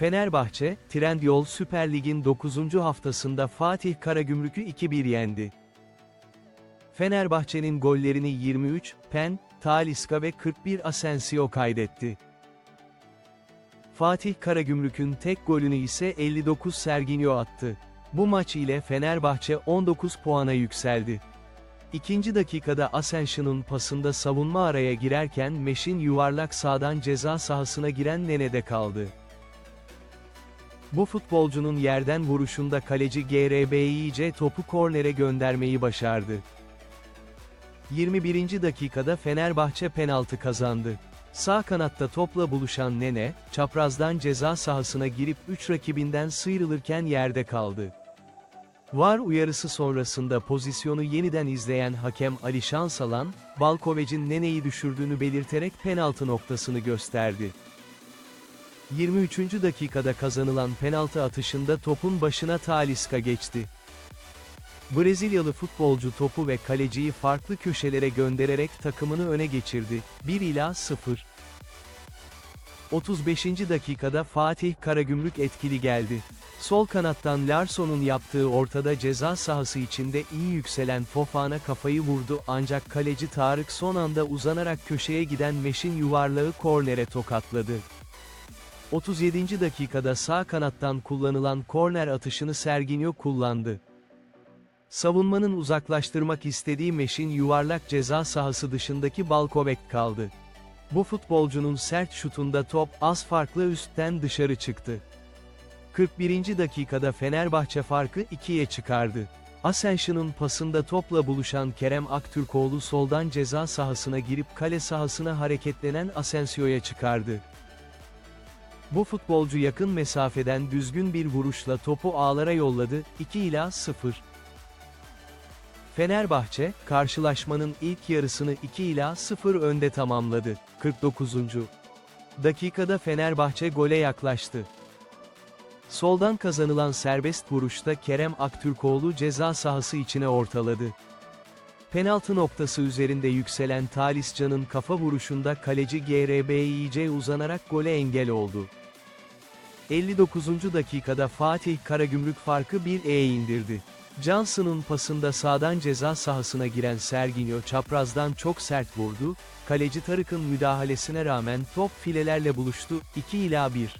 Fenerbahçe, Trendyol Süper Lig'in 9. haftasında Fatih Karagümrük'ü 2-1 yendi. Fenerbahçe'nin gollerini 23, Pen, Talisca ve 41 Asensio kaydetti. Fatih Karagümrük'ün tek golünü ise 59 Serginho attı. Bu maç ile Fenerbahçe 19 puana yükseldi. İkinci dakikada Asensio'nun pasında savunma araya girerken Meş'in yuvarlak sağdan ceza sahasına giren Nene'de kaldı. Bu futbolcunun yerden vuruşunda kaleci GRBİC topu kornere göndermeyi başardı. 21. dakikada Fenerbahçe penaltı kazandı. Sağ kanatta topla buluşan Nene, çaprazdan ceza sahasına girip 3 rakibinden sıyrılırken yerde kaldı. VAR uyarısı sonrasında pozisyonu yeniden izleyen hakem Ali Şansalan, Balkovec'in Nene'yi düşürdüğünü belirterek penaltı noktasını gösterdi. 23. dakikada kazanılan penaltı atışında topun başına Talisca geçti. Brezilyalı futbolcu topu ve kaleciyi farklı köşelere göndererek takımını öne geçirdi. 1 ila 0. 35. dakikada Fatih Karagümrük etkili geldi. Sol kanattan Larsson'un yaptığı ortada ceza sahası içinde iyi yükselen Fofana kafayı vurdu ancak kaleci Tarık son anda uzanarak köşeye giden Meş'in yuvarlağı kornere tokatladı. 37. dakikada sağ kanattan kullanılan korner atışını Serginho kullandı. Savunmanın uzaklaştırmak istediği Meş'in yuvarlak ceza sahası dışındaki Balkovek kaldı. Bu futbolcunun sert şutunda top az farklı üstten dışarı çıktı. 41. dakikada Fenerbahçe farkı 2'ye çıkardı. Asensio'nun pasında topla buluşan Kerem Aktürkoğlu soldan ceza sahasına girip kale sahasına hareketlenen Asensio'ya çıkardı. Bu futbolcu yakın mesafeden düzgün bir vuruşla topu ağlara yolladı, 2 ila 0. Fenerbahçe, karşılaşmanın ilk yarısını 2 ila 0 önde tamamladı. 49. dakikada Fenerbahçe gole yaklaştı. Soldan kazanılan serbest vuruşta Kerem Aktürkoğlu ceza sahası içine ortaladı. Penaltı noktası üzerinde yükselen Talisca'nın kafa vuruşunda kaleci GRBİC uzanarak gole engel oldu. 59. dakikada Fatih Karagümrük farkı 1'e indirdi. Johnson'un pasında sağdan ceza sahasına giren Serginho çaprazdan çok sert vurdu, kaleci Tarık'ın müdahalesine rağmen top filelerle buluştu, 2 ila 1.